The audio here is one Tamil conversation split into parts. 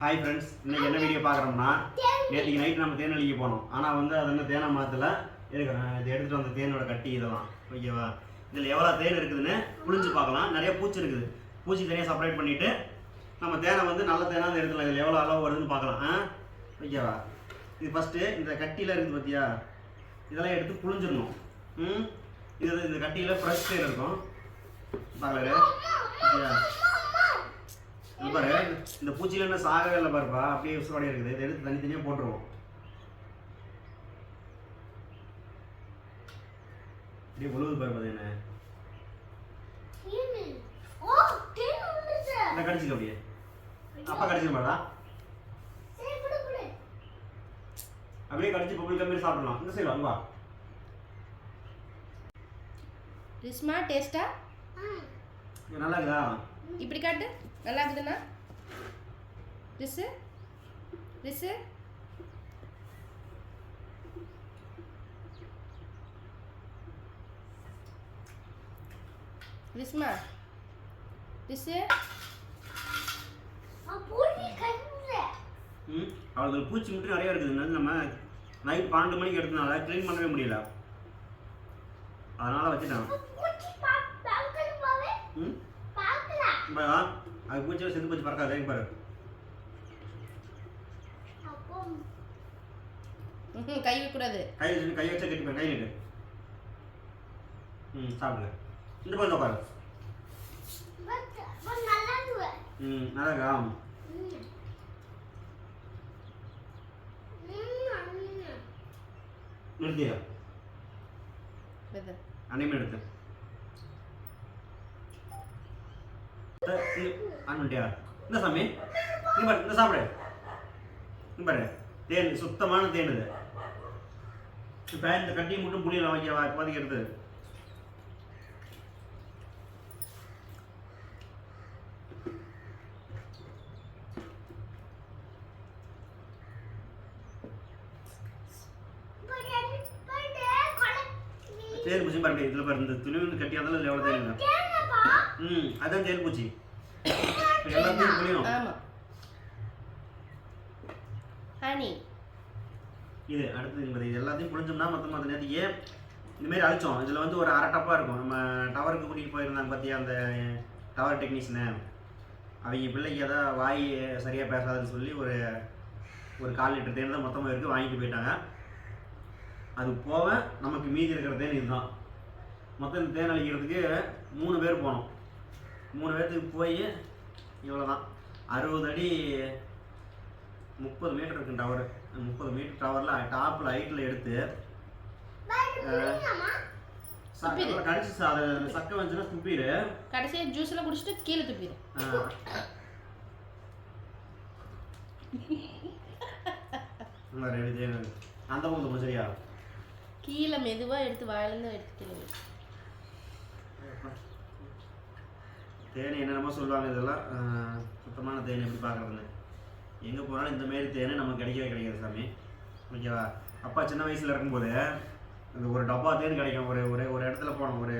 ஹாய் ஃப்ரெண்ட்ஸ் இன்னைக்கு என்ன வீடியோ பார்க்குறோம்னா நேற்றுக்கு நைட் நம்ம தேன் போனோம். ஆனால் வந்து அது வந்து தேனை மாற்றல இருக்கிறேன் இது எடுத்துகிட்டு வந்த தேனோட கட்டி இதெல்லாம். ஓகேவா இதில் எவ்வளோ தேன் இருக்குதுன்னு புளிஞ்சு பார்க்கலாம். நிறைய பூச்சி இருக்குது. பூச்சி தனியாக செப்பரேட் பண்ணிவிட்டு நம்ம தேனை வந்து நல்ல தேனாக அந்த எடுத்துக்கலாம். இதில் எவ்வளோ அளவு வருதுன்னு பார்க்கலாம். ஆ? ஓகேவா இது ஃபஸ்ட்டு இந்த கட்டியில் இருக்குது பார்த்தியா இதெல்லாம் எடுத்து புளிஞ்சிடணும் ம்? இது இந்த கட்டியில் ஃப்ரெஷ் தேன் இருக்கும். பார்க்கல ஓகேவா பாரு இந்த பூச்சியில என்ன சாகவே இல்லை பாருப்பா. அப்படியே உசுரோடய இருக்குது. இதை எடுத்து தனித்தனியாக போட்டுருவோம். அப்படியே உழுவுது பாரு பாரு என்ன இந்த கடிச்சிக்க அப்படியே. அப்பா கடிச்சிக்க மாட்டா? அப்படியே கடிச்சு பப்புள் கம்மி சாப்பிடலாம். இந்த சைடு வா ரிஸ்மா டேஸ்டா இது நல்லா இருக்குதா? இப்படி காட்டு. நல்லா இருக்குதுண்ணா. ரிசு ரிசு ரிஸ்மா ரிசு ம் அவளுக்கு பூச்சி மட்டும் நிறைய இருக்குது. நம்ம நைட் பன்னெண்டு மணிக்கு எடுத்தனால க்ளீன் பண்ணவே முடியல. அதனால வச்சுட்டேன். ம்? அது பூச்சி செத்து பூச்சி பறக்காது இங்க பாரு கை வைக்கக்கூடாது கை வச்சு கை வச்சா கட்டி கை நீட்டு ம் சாப்பிடுங்க இந்த பக்கம் பாரு ம் நல்லா இருக்கா நிறுத்தியா. அனைமே எடுத்து ஆன் பண்ணிட்டியா இந்த சாமி இங்க பாரு இந்த சாப்பிடு. இங்க பாரு தேன் சுத்தமான தேன் இது. இப்போ இந்த கட்டியை மட்டும் புளியலாம் வைக்கவா இப்போதைக்கு எடுத்து. தேன் பூச்சி பாருங்க இதில் பாரு இந்த துணி வந்து கட்டி அதில் எவ்வளோ தேன் ம் அதான் தேன் பூச்சி. எல்லாத்தையும் புளியும் ஆமா. ஹனி. இது என்பது இது எல்லாத்தையும் புரிஞ்சோம்னா மொத்தம் அந்த நேரத்துக்கு ஏன் இந்தமாரி அழிச்சோம். இதில் வந்து ஒரு அரை டப்பா இருக்கும். நம்ம டவருக்கு கூட்டிகிட்டு போயிருந்தாங்க பார்த்தியா அந்த டவர் டெக்னீஷியனை. அவங்க பிள்ளைக்கு ஏதாவது வாய் சரியாக பேசாதுன்னு சொல்லி ஒரு ஒரு கால் லிட்டர் தேன் தான் மொத்தமாக இருக்குது வாங்கிட்டு போயிட்டாங்க. அது போக நமக்கு மீதி இருக்கிற தேன் இதுதான். மொத்தம் இந்த தேன் அழிக்கிறதுக்கு மூணு பேர் போனோம். மூணு பேர்த்துக்கு போய் இவ்வளோ தான் அறுபது அடி முப்பது மீட்டர் இருக்கு டவர் முப்பது மீட்டர் டவரில் டாப்பில் ஹைட்டில் எடுத்து ச- துப்பிடு. நல்லா கடிச்சு ச- அதை சக்கை வந்துச்சுன்னா துப்பிடு. கடைசியாக ஜூஸ்லாம் குடிச்சிட்டு கீழே துப்பிடு. அந்த பக்கம் சரியா கீழே மெதுவாக எடுத்து வாயிலேருந்து எடுத்துக்கிறீங்க தேன் என்னென்னமோ சொல்லுவாங்க இதெல்லாம் சுத்தமான தேனி எப்படி பார்க்குறதுன்னு. எங்கே போனாலும் இந்தமாரி தேனி தேன் நமக்கு கிடைக்கவே கிடைக்காது சாமி. ஓகேவா? அப்பா சின்ன வயசில் இருக்கும்போது அந்த ஒரு டப்பா தேன் கிடைக்கும். ஒரு ஒரு ஒரு இடத்துல போனோம். ஒரு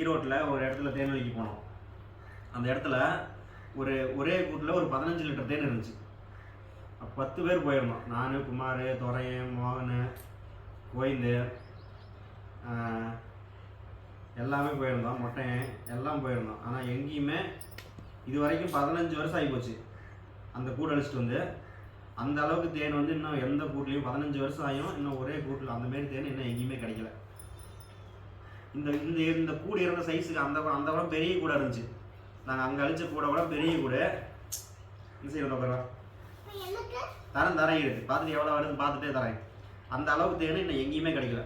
ஈரோட்டில் ஒரு இடத்துல தேன் வலிக்கு போனோம். அந்த இடத்துல ஒரு ஒரே கூட்டில் ஒரு பதினஞ்சு லிட்டர் தேன் இருந்துச்சு. பத்து பேர் போயிருந்தோம். நான் குமார் துறையன் மோகன் கோவிந்து எல்லாமே போயிருந்தோம் மொட்டையன் எல்லாம் போயிருந்தோம். ஆனால் எங்கேயுமே இது வரைக்கும் பதினஞ்சு வருஷம் ஆகி போச்சு. அந்த கூடு அழிச்சிட்டு வந்து அந்த அளவுக்கு தேன் வந்து இன்னும் எந்த கூட்லேயும் பதினஞ்சு வருஷம் ஆகியும் இன்னும் ஒரே கூட்டில் அந்த மாதிரி தேன் இன்னும் எங்கேயுமே கிடைக்கல. இந்த இந்த இந்த கூடு இருந்த சைஸுக்கு அந்த அந்த விட பெரிய கூடை இருந்துச்சு. நாங்கள் அங்கே அழிச்ச கூடை விட பெரிய கூடை. இந்த சைடு உட்காரா தரேன் தரேன் இருக்கு பார்த்துட்டு எவ்வளோ வருதுன்னு பார்த்துட்டே தரேன். அந்த அளவுக்கு தேன் இன்னும் எங்கேயுமே கிடைக்கல.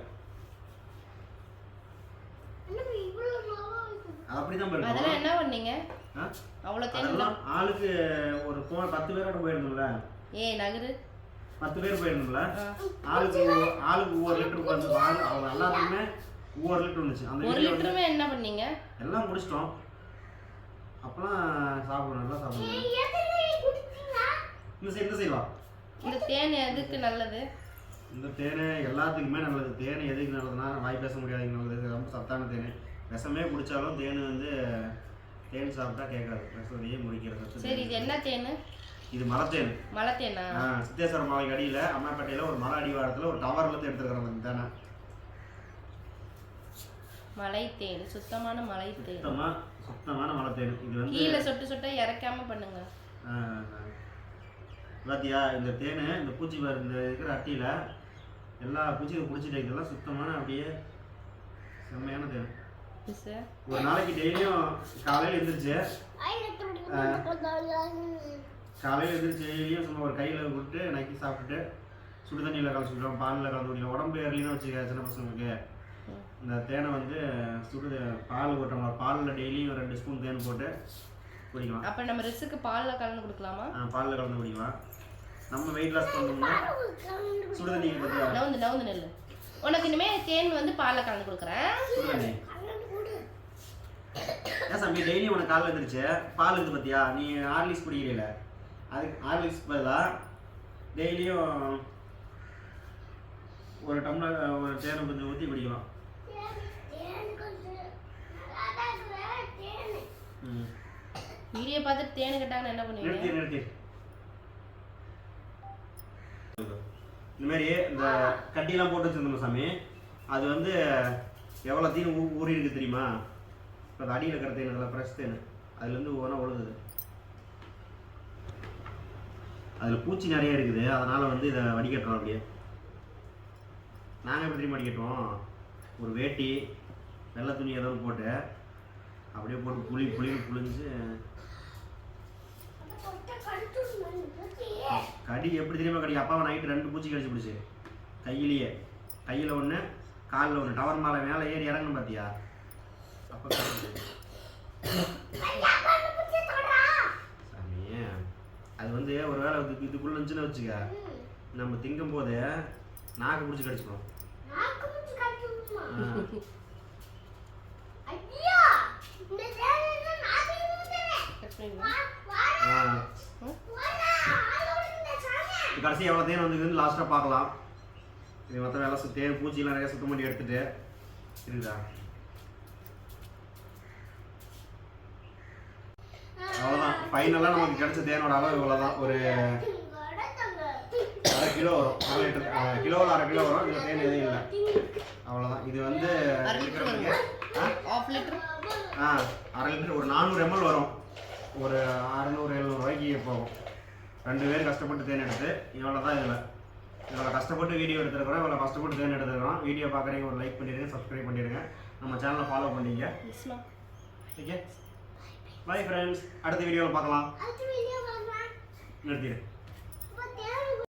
அது அப்படி தான் அதெல்லாம் என்ன பண்ணீங்க? அவ்வளோ தேன் அதெல்லாம் ஆளுக்கு ஒரு போ பத்து பேரோட போயிருந்தோம்ல. ஏ நகரு. பத்து பேர் போயிருந்தோம்ல. ஆளுக்கு ஆளுக்கு ஒவ்வொரு லிட்டர் உட்காந்து ஆளு அவங்க எல்லாத்துக்குமே ஒவ்வொரு லிட்டர் அந்த ஒரு லிட்டருமே என்ன பண்ணீங்க? எல்லாம் முடிச்சிட்டோம் அப்பலாம் சாப்பிடணும் நல்லா சாப்பிடணும். இந்த சைடு இந்த சைடு வா. இந்த தேன் எதுக்கு நல்லது? இந்த தேன் எல்லாத்துக்குமே நல்லது. தேன் எதுக்கு நல்லதுன்னா வாய் பேச முடியாதுங்க நல்லது ரொம்ப சத்தான தேன். விஷமே குடித்தாலும் தேன் வந்து தேன் சாப்பிட்டா கேட்காது. விஷத்தையே முடிக்கிற சத்து சரி இது என்ன தேன்? இது மரத்தேன். மலத்தேனா ஆ, சித்தேஸ்வர மலைக்கு அடியில் அம்மாப்பேட்டையில் ஒரு மலை அடிவாரத்தில் ஒரு டவர்ல இருந்து எடுத்துருக்குறோம் இந்த தேனை. மலைத்தேன் சுத்தமான மலைத்தேன். சுத்தமாக சுத்தமான மலைத்தேன். இது வந்து கீழே சொட்டு சொட்டா இறக்காம பண்ணுங்க. பாத்தியா இந்த தேன் இந்த பூச்சி பாரு இந்த இருக்கிற அட்டியில் எல்லா பூச்சியும் பிடிச்சிட்டு இதெல்லாம் சுத்தமான அப்படியே செம்மையான தேன். ஒரு நாளைக்கு டெய்லியும் காலையில் எழுந்திரிச்சு காலையில் எழுந்திரிச்சு டெய்லியும் சும்மா ஒரு கையில் விட்டு நக்கி சாப்பிட்டுட்டு சுடு தண்ணியில் கலந்து குடிக்கலாம் பாலில் கலந்து குடிக்கலாம். உடம்பு ஏறலின்னு வச்சுக்க சின்ன பசங்களுக்கு. இந்த தேனை வந்து சுடு பால் டம்ளர் பாலில் டெய்லியும் ரெண்டு ஸ்பூன் தேன் போட்டு குடிக்கலாம். அப்ப நம்ம ரிஸ்க்கு பால்ல கலந்து கொடுக்கலாமா? பாலில் கலந்து குடிக்கலாம். நம்ம வெயிட் லாஸ் பண்ணோம்னா சுடு பற்றியா நவுந்து நவுந்து நெல்லு. உனக்கு இனிமே தேன் வந்து பால்ல கலந்து கொடுக்குறேன். சுடு தண்ணி. ஏன் சாமி டெய்லி உனக்கு காலைல எழுந்திரிச்சு பால் இருக்குது பார்த்தியா நீ ஹார்லிக்ஸ் குடிக்கிறீல அதுக்கு ஹார்லிக்ஸ் பதிலாக டெய்லியும் ஒரு டம்ளர் ஒரு தேனை கொஞ்சம் ஊற்றி குடிக்கலாம். வீடியோ பார்த்துட்டு தேன் கேட்டாங்கன்னா என்ன பண்ணுவீங்க? நிறுத்தி நிறுத்தி. இந்த மாதிரி இந்த கட்டிலாம் போட்டு வச்சிருந்தோம் சாமி? அது வந்து எவ்வளோ தீன் ஊறி இருக்கு தெரியுமா? இப்போ அது அடியில் இருக்கிற நல்லா ஃப்ரெஷ் தேன் அதுலேருந்து ஒவ்வொன்றா ஒழுகுது அதில் பூச்சி நிறைய இருக்குது. அதனால் வந்து இதை வடிகட்டுறோம் அப்படியே. நாங்கள் எப்படி தெரியுமா வடிகட்டுவோம்? ஒரு வேட்டி வெள்ளை துணி ஏதாவது போட்டு அப்படியே போட்டு புளி புளின்னு புளிஞ்சு. கடி எப்படி தெரியுமா கடி? அப்பாவை நைட்டு ரெண்டு பூச்சி கடிச்சு பிடிச்சி. கையிலேயே. கையில் ஒன்று காலில் ஒன்று டவர் மேலே மேலே ஏறி இறங்கணும் பார்த்தியா சாமி அது வந்து ஒரு வேளை இது இதுக்குள்ள இருந்துச்சுன்னு வச்சுக்க நம்ம திங்கும் போது நாக்கு பிடிச்சி கடிச்சுக்கணும் கடைசி எவ்வளோ தேன் வந்துக்குதுன்னு லாஸ்ட்டாக பார்க்கலாம். இது மற்ற வேலை சு தேன் பூச்சிலாம் நிறைய சுத்தம் பண்ணி எடுத்துட்டு இருக்குதா அவ்வளோதான் ஃபைனலாக நமக்கு கிடைச்ச தேனோட அளவு இவ்வளோதான் ஒரு அரை கிலோ வரும். அரை லிட்டர் கிலோவில் அரை கிலோ வரும். இதில் தேன் எதுவும் இல்லை. அவ்வளோதான் இது வந்து ஆ? அரை லிட்டர் ஒரு நானூறு எம்எல் வரும். ஒரு அறநூறு எழுநூறு ரூபாய்க்கு போகும் ரெண்டு பேர் கஷ்டப்பட்டு தேன் எடுத்து இவ்வளோ தான் இதில். இவ்வளோ கஷ்டப்பட்டு வீடியோ எடுத்துருக்குறோம். இவ்வளோ கஷ்டப்பட்டு தேன் எடுத்துருக்குறோம். வீடியோ பார்க்குறீங்க ஒரு லைக் பண்ணிடுங்க சப்ஸ்கிரைப் பண்ணிடுங்க. நம்ம சேனலை ஃபாலோ பண்ணிங்க. ஓகே பை ஃப்ரெண்ட்ஸ் அடுத்த வீடியோவில் பார்க்கலாம். நிறுத்திடு.